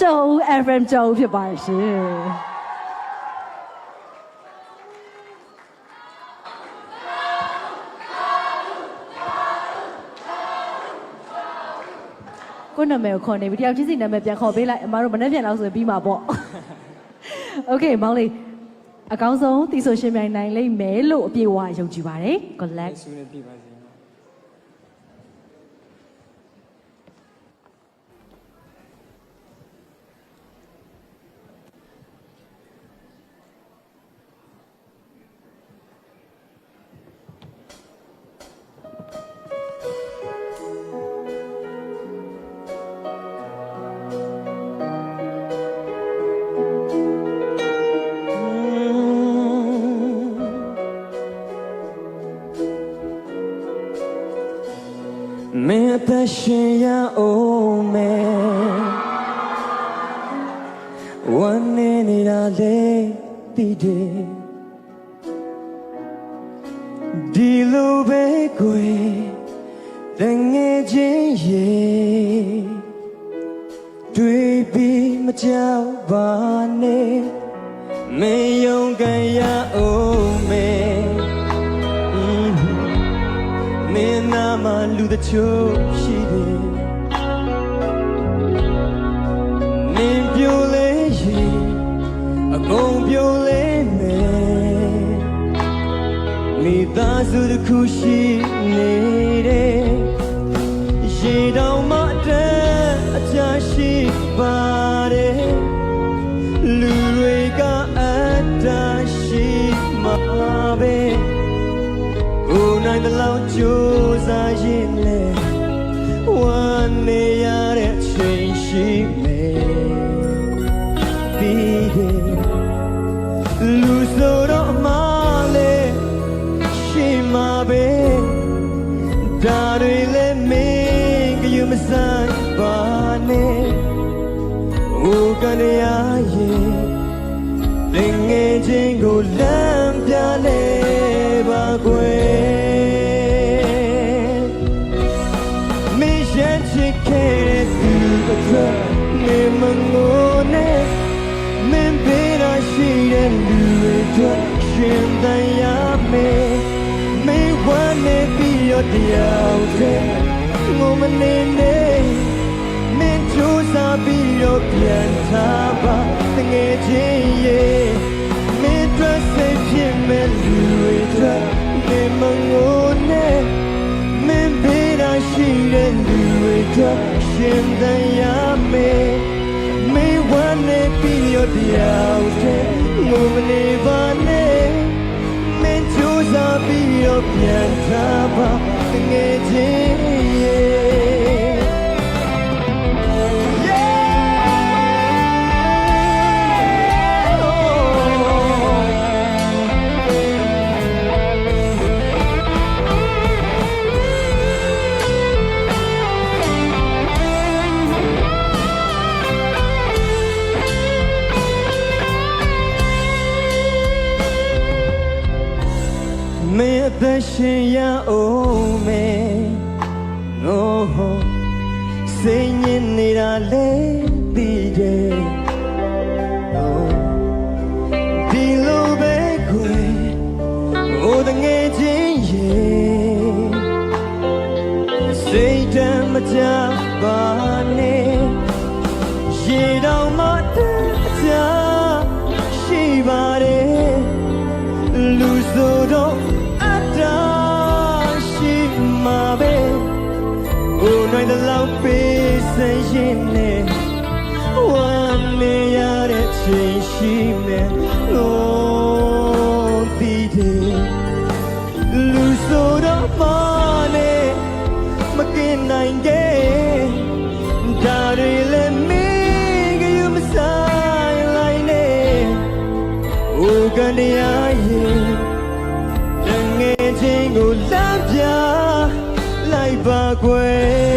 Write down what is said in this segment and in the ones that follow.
ကျော်ဦး FM ကျော်ဦးဖြစ်ပါတယ်ရှင်ကိုယ့်နာမည်ကိုခေါ်နေပြီတယောက်ချင်းစီနာမည်ပြန်ခေါ်ပေးလိုက်အမတို့မနေ့ပြန်လောက်ဆိုရင်ပြီးမှာပေါ့ Okay မောင်လေးအကောင်းဆုံးတီဆိုရှင်မြိုင်နိုင်လိမ့်မယ်လို့အပြေအဝယုံကြည်ပါတယ် collect ဆုနဲ့ပြပါစေ ရှင်ရအောင်မယ်ဝမ်းနေနေတာလေတည်တယ်ဒီလိုပဲကိုယ်တငယ်ချင်းရေတွေ့ပြီးမကြောက်ပါနဲ့မင်းယုံကြရအောင်မယ်မင်းနာမလူတချို့ ပြိုလေမယ်မိသားစုတစ်ခုရှိနေတယ်ရေတောင်မှအတဲ့အချာရှိပါတယ်လူတွေကအတားရှိမှာပဲကိုယ်နိုင်တဲ့လောက်ကြိုးစားရင်လေဝမ်းနေ ကနေရရင်သင်ငယ်ချင်းကိုလမ်းပြလဲပါကွယ်မင်းရဲ့ချစ်ခဲ့တဲ့သူအတွက်မင်းမငိုနဲ့မင်းပေးရရှိတဲ့လူတွေအတွက်ရှင်သန်ရမယ်မင်းဝမ်းနေပြီးရတရားတဲ့ငိုမနေနဲ့မင်းကြိုးစားပြီး တော့ပြန်ထားပါတငယ်ချင်းရေမင်းတို့စိတ်ဖြစ်မဲ့လူတွေအတွက်မင်းမငိုနဲ့မင်းဘေးရရှိတဲ့လူတွေအတွက်ရှင်သန်ရမယ်မင်းဝမ်းနေပြီးတော့တရားတဲ့ငိုမနေပါနဲ့မင်းကြိုးစားပြီးတော့ပြန်ထားပါတငယ်ချင်း ရေမင်းအသက်ရှင်ရအောင်မယ်ငိုဟိုစိတ်ညစ်နေ ပေးစရင်နဲ့ဝမ်းနေရတဲ့ချိန်ရှိမယ်လို့ဒီတယ်လူဆိုတော့ပါနဲ့မကင်နိုင်ခဲ့ဒါတွေလည်းမင်းကယူမဆိုင်လိုက်နဲ့။အိုကနေရရင်တငယ်ချင်းကိုလမ်းပြလိုက်ပါကွယ်။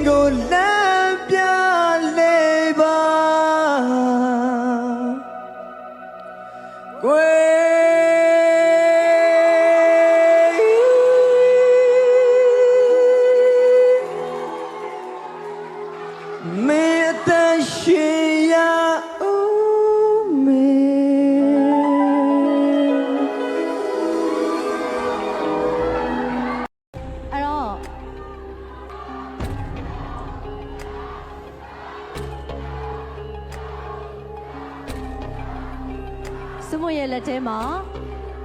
ယ်ချ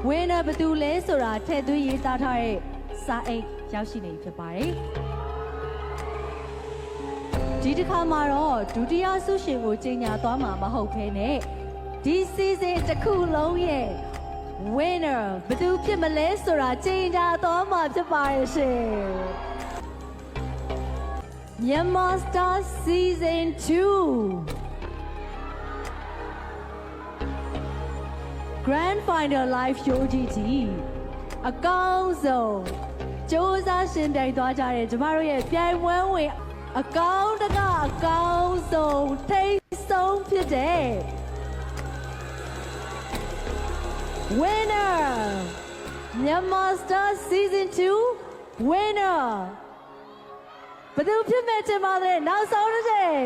ဝင်းနာဘသူလဲဆိုတာထည့်သွင်းရေးသားထားတဲ့စာအိတ်ရောက်ရှိနေပြီဖြစ်ပါတယ်ဒီတစ်ခါမှာတော့ဒုတိယဆုရှင်ကိုကြီးညာသွားမှာမဟုတ်ဘဲနဲ့ဒီ season တစ်ခုလုံးရဲ့ winner ဘယ်သူဖြစ်မလဲဆိုတာကြီးညာသွားမှာဖြစ်ပါရဲ့ရှင်မြန်မာ Star Season 2 Grand Final Live Show ကြီးကြီးအကောင်းဆုံးစ조사ရှင်ပြိုင်သွားကြတဲ့ကျမတို့ရဲ့ပြိုင်ပွဲဝင်အကောင်းတကအကောင်းဆုံးထိတ်ဆုံးဖြစ်တဲ့ Winner Myanmar Star Season 2 Winner ဘယ်သူဖြစ်မဲ့တင်ပါလဲနောက်ဆုံးတစ်ချိန်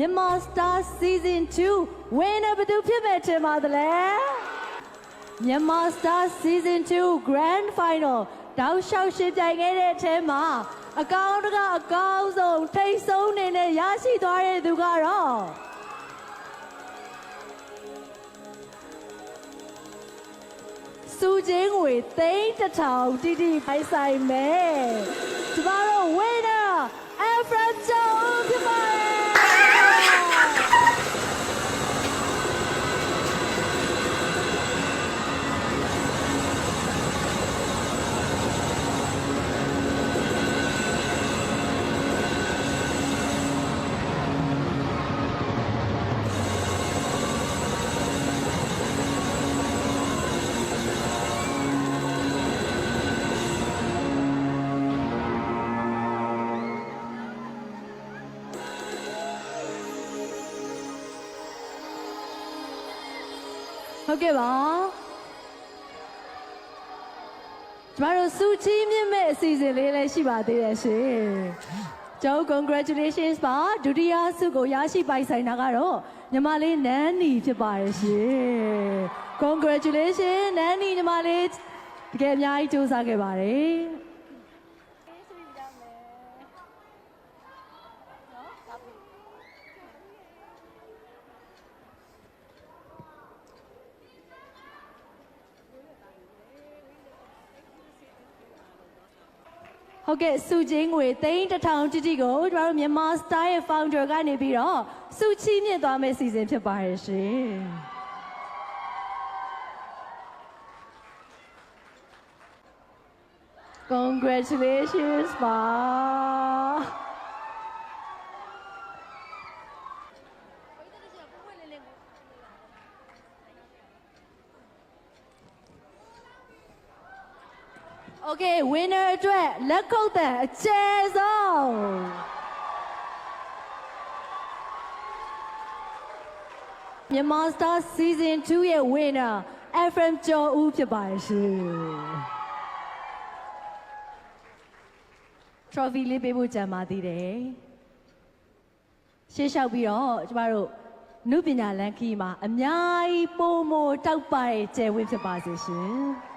မြန်မာ Star Season 2 Winner ဘယ်သူဖြစ်မဲ့တင်ပါသလဲမြန်မာ Star Season 2 Grand Final တောက်လျှောက်ရှင်ပြိုင်ခဲ့တဲ့အထဲမှာအကောင်းတကအကောင်းဆုံးထိတ်ဆုံးနေနဲ့ရရှိသွားတဲ့သူကတော့စုချင်းငွေသိန်းတစ်ထောင်တိတိပိုင်ဆိုင်မယ်ကျမတို့ winner Efren Joe ဖြစ်ပါတယ် ဟုတ်ကဲ့ပါကျမတို့စုချီးမြင့်မဲ့အစီအစဉ်လေးလည်းရှိပါသေးတယ်ရှင်ကျောင်း congratulations ပါဒုတိယဆုကိုရရှိပိုင်ဆိုင်တာကတော့ညီမလေးနန်းနီဖြစ်ပါတယ်ရှင် congratulations နန်းနီညီမလေးတကယ်အများကြီးစူးစမ်းခဲ့ပါတယ် ဟုတ်ကဲ့စုချင်းငွေသိန်းတစ်ထောင်တိတိကိုကျွန်တော်တို့မြန်မာ Style ရဲ့ founder ကနေပြီးတော့စုချီးမြင့်သွားမယ့်စီစဉ်ဖြစ်ပါတယ်ရှင်။ Congratulations ပါ Okay winner အတွက်လက်ခုပ်တံအကျယ်ဆုံးမြန်မာ Star Season 2ရဲ့ winner FM ကျော်ဦးဖြစ်ပါရဲ့ရှင်။ trophy လေးပေးဖို့ကြံပါသေးတယ်။ရှေ့လျှောက်ပြီးတော့ကျမတို့နုပညာလန်ခီမှာအများကြီးပုံမိုတောက်ပါတဲ့ကျယ်ဝင်းဖြစ်ပါစေရှင်။